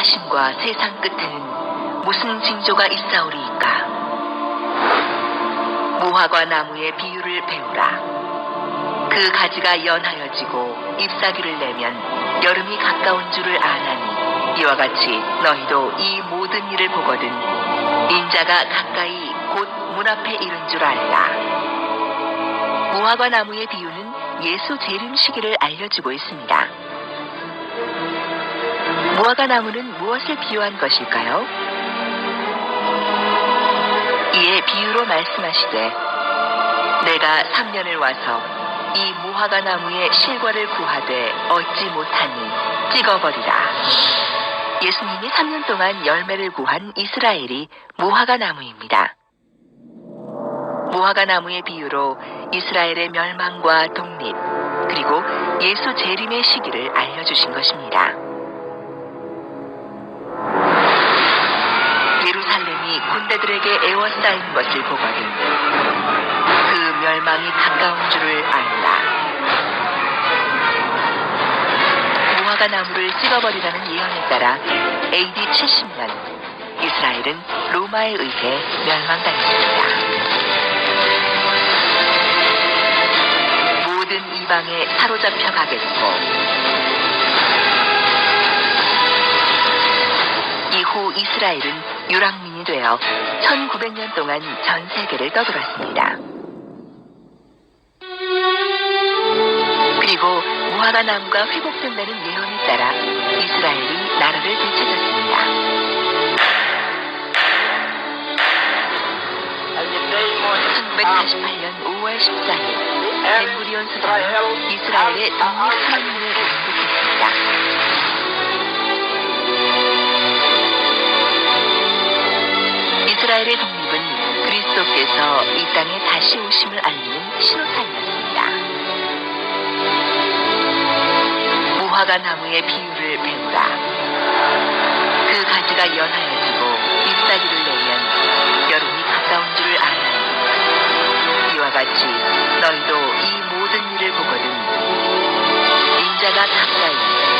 하심과 세상 끝에는 무슨 징조가 있사오리이까? 무화과 나무의 비유를 배우라. 그 가지가 연하여지고 잎사귀를 내면 여름이 가까운 줄을 아나니 이와 같이 너희도 이 모든 일을 보거든 인자가 가까이 곧 문 앞에 이른 줄 알라. 무화과 나무의 비유는 예수 재림 시기를 알려주고 있습니다. 무화과 나무는 무엇을 비유한 것일까요? 이에 비유로 말씀하시되 내가 3년을 와서 이 무화과 나무의 실과를 구하되 얻지 못하니 찍어버리라. 예수님이 3년 동안 열매를 구한 이스라엘이 무화과 나무입니다. 무화과 나무의 비유로 이스라엘의 멸망과 독립, 그리고 예수 재림의 시기를 알려주신 것입니다. 예루살렘이 군대들에게 에워싸인 것을 보거든 그 멸망이 가까운 줄을 알라. 무화과 나무를 찍어버리라는 예언에 따라 AD 70년 이스라엘은 로마에 의해 멸망당했습니다. 모든 이방에 사로잡혀 가겠고 후 이스라엘은 유랑민이 되어 1900년 동안 전 세계를 떠돌았습니다. 그리고 무화과 나무가 회복된다는 예언에 따라 이스라엘이 나라를 되찾았습니다. And the day was 1948년 5월 14일 벤구리온 수장은 이스라엘의 독립 선언문을 낭독했습니다. 이스라엘의 독립은 그리스도께서 이 땅에 다시 오심을 알리는 신호탄이었습니다. 무화과 나무의 비유를 배우라. 그 가지가 연하여지고 잎사귀를 내면 여름이 가까운 줄을 아나니 이와 같이 너희도 이 모든 일을 보거든 인자가 가까이